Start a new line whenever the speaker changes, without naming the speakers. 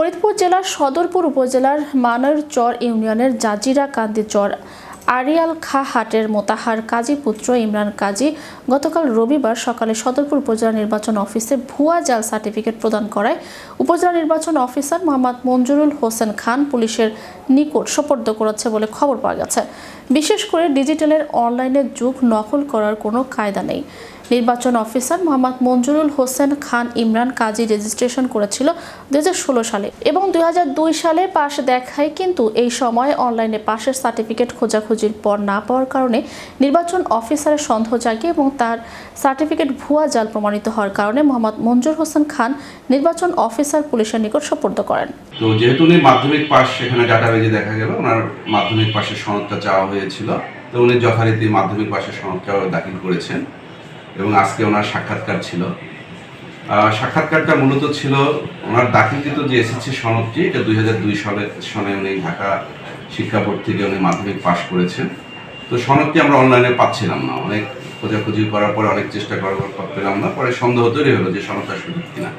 ফরিদপুর জেলার সদরপুর উপজেলার মানরচর ইউনিয়নের জাজিরা কান্দি চর আরিয়াল খা হাটের মোতাহার কাজী পুত্র ইমরান কাজী গতকাল রবিবার সকালে সদরপুর উপজেলা নির্বাচন অফিসে ভুয়া জাল সার্টিফিকেট প্রদান করায়। উপজেলা নির্বাচন অফিসার মোহাম্মদ মঞ্জুরুল হোসেন খান পুলিশের নিকট সোপর্দ করেছে বলে খবর পাওয়া গেছে। বিশেষ করে ডিজিটালের অনলাইনে যুগ নকল করার কোনো কায়দা নেই। নির্বাচন অফিসার মোহাম্মদ মঞ্জুরুল হোসেন খান ইমরান কাজী রেজিস্ট্রেশন করেছিল দুহাজার ষোলো সালে এবং দুই সালে পাশ দেখায় কিন্তু এই সময় অনলাইনে পাশের সার্টিফিকেট খোঁজাখুঁজির পর না পাওয়ার কারণে নির্বাচন অফিসারের সন্দেহ জাগে এবং তার সার্টিফিকেট ভুয়া জাল প্রমাণিত হওয়ার কারণে মোহাম্মদ মঞ্জুর হোসেন খান নির্বাচন অফিসার পুলিশের নিকট সোপর্দ করেন।
তো যেহেতু উনি মাধ্যমিক পাস সেখানে ডাটাবেজে দেখা গেল, ওনার মাধ্যমিক পাশের সনদটা চাওয়া হয়েছিল। তো উনি যথারীতি মাধ্যমিক পাশের সনদটাও দাখিল করেছেন। এবং আজকে ওনার সাক্ষাৎকার ছিল। সাক্ষাৎকারটা মূলত ছিল ওনার দাখিলকৃত যে এসএসসি সনদটি, এটা দুই হাজার দুই সালে, সনে উনি ঢাকা শিক্ষা বোর্ড থেকে উনি মাধ্যমিক পাশ করেছেন। তো সনদটি আমরা অনলাইনে পাচ্ছিলাম না। অনেক খোঁজাখুঁজি করার পরে অনেক চেষ্টা করার পর পেলাম না। পরে সন্দেহ তৈরি হলো যে সনদটা সুযোগ কিনা।